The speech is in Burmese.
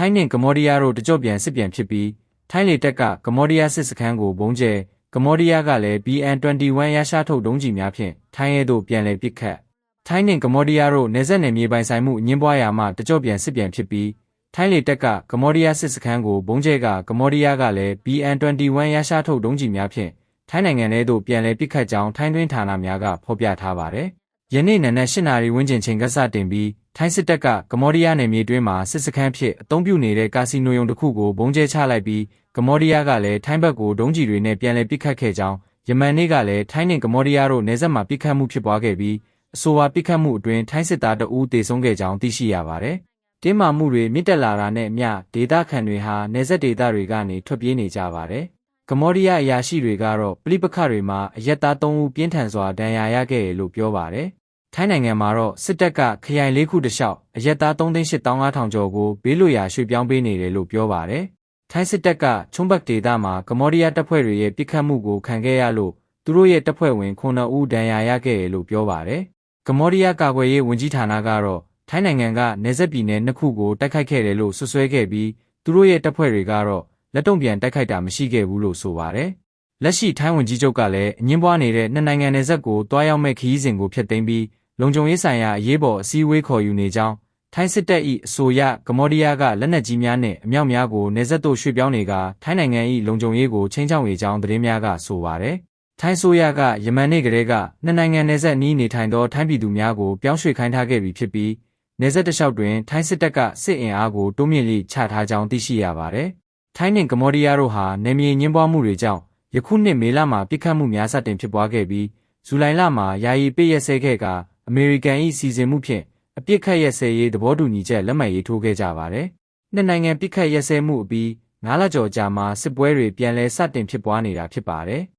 ထိုင်းနှင့်ကမ္ဘောဒီးယားတို့တကြော့ပြန်စစ်ပြန်ဖြစ်ပြီးထိုင်းလေတပ်ကကမ္ဘောဒီးယားစစ်စခန်းကိုဘုံကျဲကမ္ဘောဒီးယားကလည်း BN21 ရရှာထုတ်ဒုံးကျည်များဖြင့်ထိုင်းရဲသို့ပြန်လည်ပစ်ခတ်ထိုင်းနှင့်ကမ္ဘောဒီးယားတို့နေဆက်နယ်မြေပိုင်ဆိုင်မှုအငင်းပွားရာမှတကြော့ပြန်စစ်ပြန်ဖြစ်ပြီးထိုင်းလေတပ်ကကမ္ဘောဒီးယားစစ်စခန်းကိုဘုံကျဲကကမ္ဘောဒီးယားကလည်း BN21 ရရှာထုတ်ဒုံးကျည်များဖြင့်ထိုင်းနိုင်ငံထဲသို့ပြန်လည်ပစ်ခတ်ကြောင်းထိုင်းတွင်းဌာနများကဖော်ပြထားပါတယ်။ယနေ့နံနက်၈နာရီဝန်းကျင်ချိန်ကစတင်ပြီး ထိုင်းစစ်တပ်ကကမ္ဘောဒီးယားနယ်မြေတွင်းမှာစစ်စခန်းဖြစ်အုံပြုနေတဲ့ကာစီနိုယုံတစ်ခုကိုဘုံကျဲချလိုက်ပြီးကမ္ဘောဒီးယားကလည်းထိုင်းဘက်ကိုဒုံးကျည်တွေနဲ့ပြန်လည်ပစ်ခတ်ခဲ့ကြောင်းယမန်နေ့ကလည်းထိုင်းနှင့်ကမ္ဘောဒီးယားတို့နယ်စပ်မှာပစ်ခတ်မှုဖြစ်ပွားခဲ့ပြီးအဆိုပါပစ်ခတ်မှုအတွင်းထိုင်းစစ်သားတအူးတေဆုံးခဲ့ကြောင်းသိရှိရပါတယ်။တင်းမာမှုတွေမြင့်တက်လာတာနဲ့အမျှဒေသခံတွေဟာနယ်စပ်ဒေသတွေကနေထွက်ပြေးနေကြပါတယ်။ကမ္ဘောဒီးယားအရာရှိတွေကတော့ပဋိပက္ခတွေမှာအရက်သား၃ဦးပြင်းထန်စွာဒဏ်ရာရခဲ့တယ်လို့ပြောပါတယ်။ ထိုင်းနိုင်ငံမှာတော့စစ်တပ်ကခရိုင်၄ခုတလျှောက်အရက်သား3,850,000ကျော်ကိုဘေးလွတ်ရာရွှေ့ပြောင်းပေးနေတယ်လို့ပြောပါတယ်။ထိုင်းစစ်တပ်ကချုံးဘတ်ဒေသမှာကမ္ဘောဒီးယားတပ်ဖွဲ့တွေရဲ့ပစ်ခတ်မှုကိုခံခဲ့ရလို့သူတို့ရဲ့တပ်ဖွဲ့ဝင်9ဦးဒဏ်ရာရခဲ့တယ်လို့ပြောပါတယ်။ကမ္ဘောဒီးယားကာကွယ်ရေးဝန်ကြီးဌာနကတော့ထိုင်းနိုင်ငံကနယ်စပ်ပြည်နယ်နှစ်ခုကိုတိုက်ခိုက်ခဲ့တယ်လို့ဆွဆွဲခဲ့ပြီးသူတို့ရဲ့တပ်ဖွဲ့တွေကတော့လက်တုံ့ပြန်တိုက်ခိုက်တာမရှိခဲ့ဘူးလို့ဆိုပါတယ်။ လက်ရှိထိုင်းဝန်ကြီးချုပ်ကလည်းအငင်းပွားနေတဲ့နှစ်နိုင်ငံနယ်စပ်ကိုတွားရောက်မဲ့ခရီးစဉ်ကိုဖျက်သိမ်းပြီးလုံခြုံရေးဆိုင်ရာအရေးပေါ်အစည်းအဝေးခေါ်ယူနေကြောင်းထိုင်းစစ်တပ်၏အဆိုအရကမ္ဘောဒီးယားကလက်နက်ကြီးများနှင့်အမြောက်များကိုနေဆက်သို့ရွှေ့ပြောင်းနေကထိုင်းနိုင်ငံ၏လုံခြုံရေးကိုချင်းချောက်နေကြောင်းသတင်းများကဆိုပါတယ်။ထိုင်းဆိုရကယမန်နေ့ကလေးကနှစ်နိုင်ငံနယ်စပ်နီးနေထိုင်သောထိုင်းပြည်သူများကိုပြောင်းရွှေ့ခိုင်းထားခဲ့ပြီဖြစ်ပြီးနယ်စပ်တစ်လျှောက်တွင်ထိုင်းစစ်တပ်ကစစ်အင်အားကိုတိုးမြင့်လိချထားကြောင်းသိရှိရပါတယ်။ထိုင်းနှင့်ကမ္ဘောဒီးယားတို့ဟာနယ်မြေညှင်းပွားမှုတွေကြောင့် ယခုနှစ်မေလမှာပြစ်ခတ်မှုများစတင်ဖြစ်ပွားခဲ့ပြီးဇူလိုင်လမှာယာယီပိတ်ရက်စဲခဲ့ကအမေရိကန်၏စီစဉ်မှုဖြင့်အပြစ်ခတ်ရက်စဲရေးသဘောတူညီချက်လက်မှတ်ရေးထိုးခဲ့ကြပါတယ်။နှစ်နိုင်ငံပြစ်ခတ်ရက်စဲမှုအပြီး၅လကျော်ကြာမှစစ်ပွဲတွေပြန်လည်စတင်ဖြစ်ပွားနေတာဖြစ်ပါတယ်။